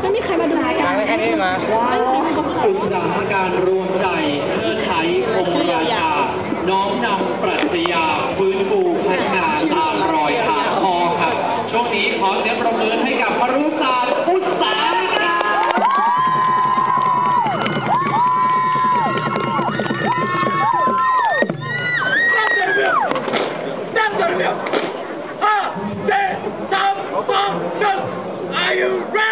ไม่มีใครมาดูรายการมาแค่นี้มากลุ่มสถานการณ์รวมใจเพื่อไทยคมราชา น้อมนำปรัชญาฟื้นฟูพัฒนาตามรอยหาคอครับ ช่วงนี้ขอเสียงประมือให้กับพรุษาอุตสาหครับ Are you ready?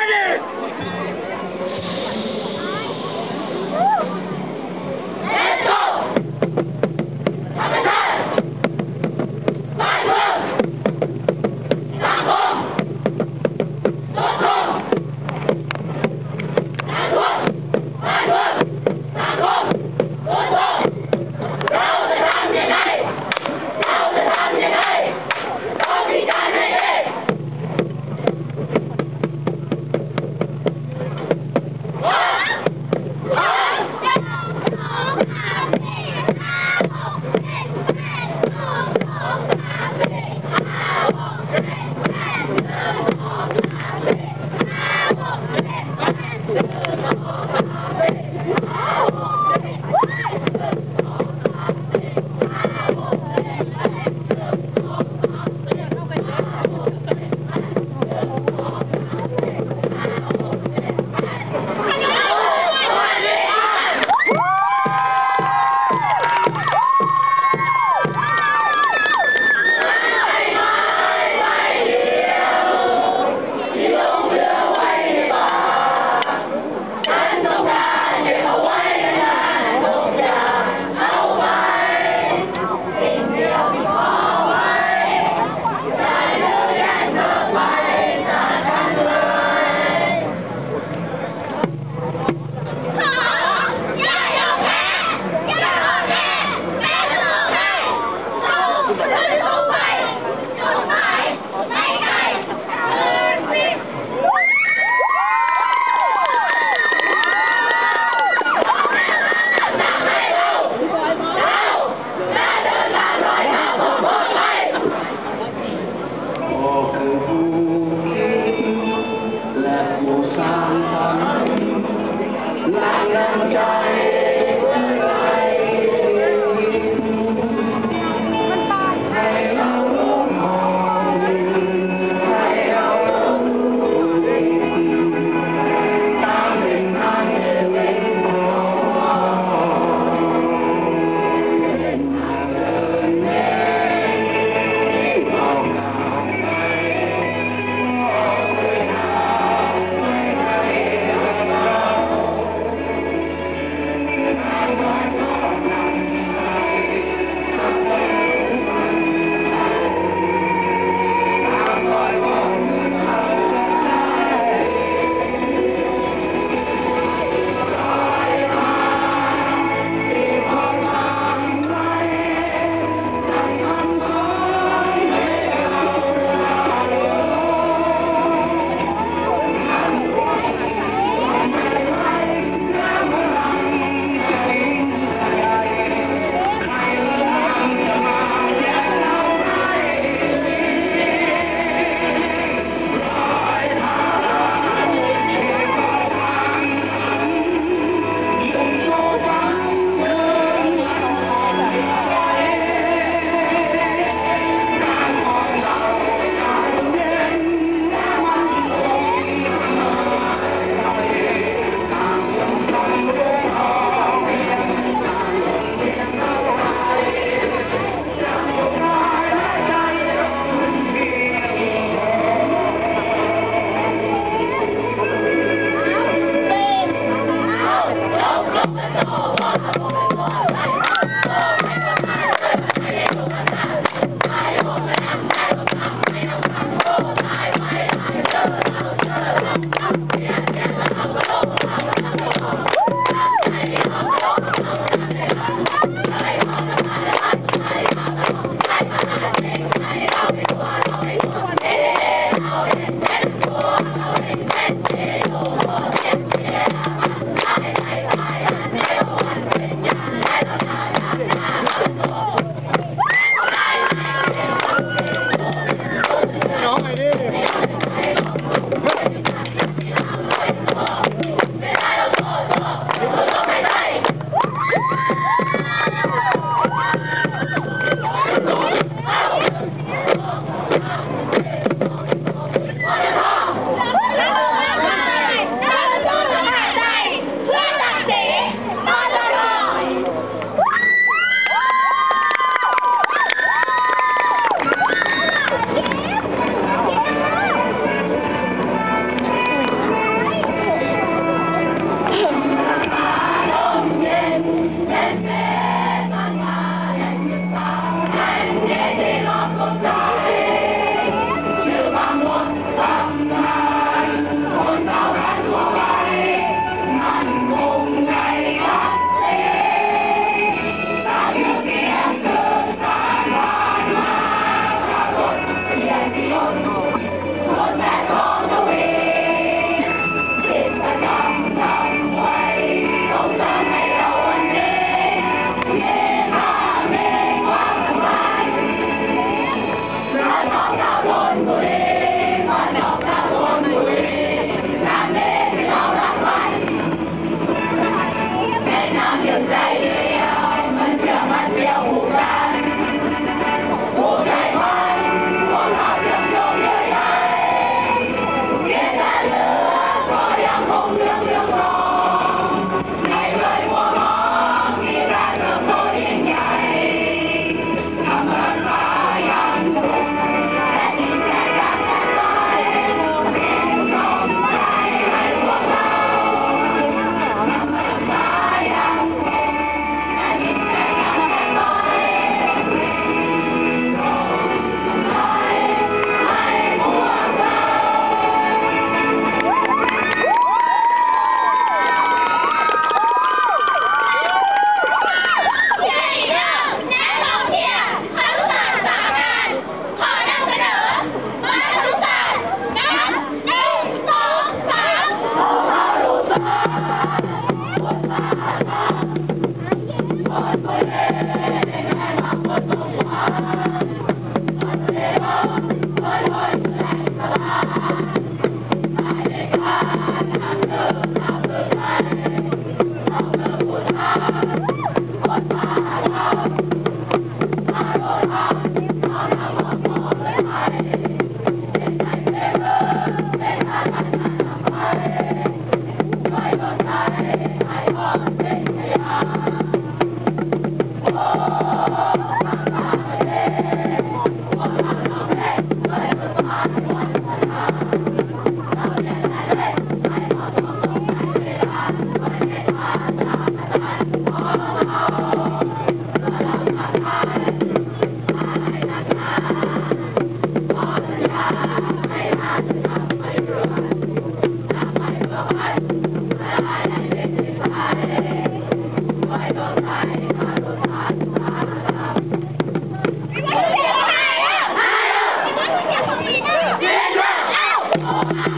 Thank you.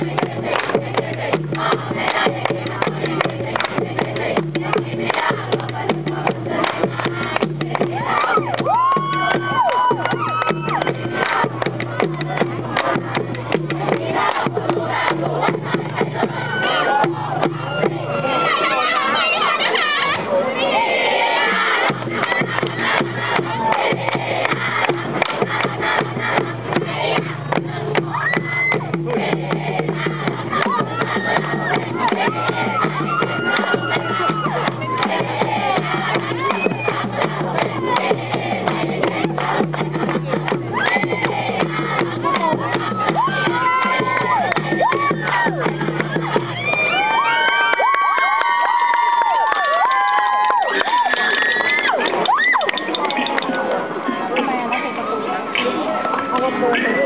Thank you. Thank you.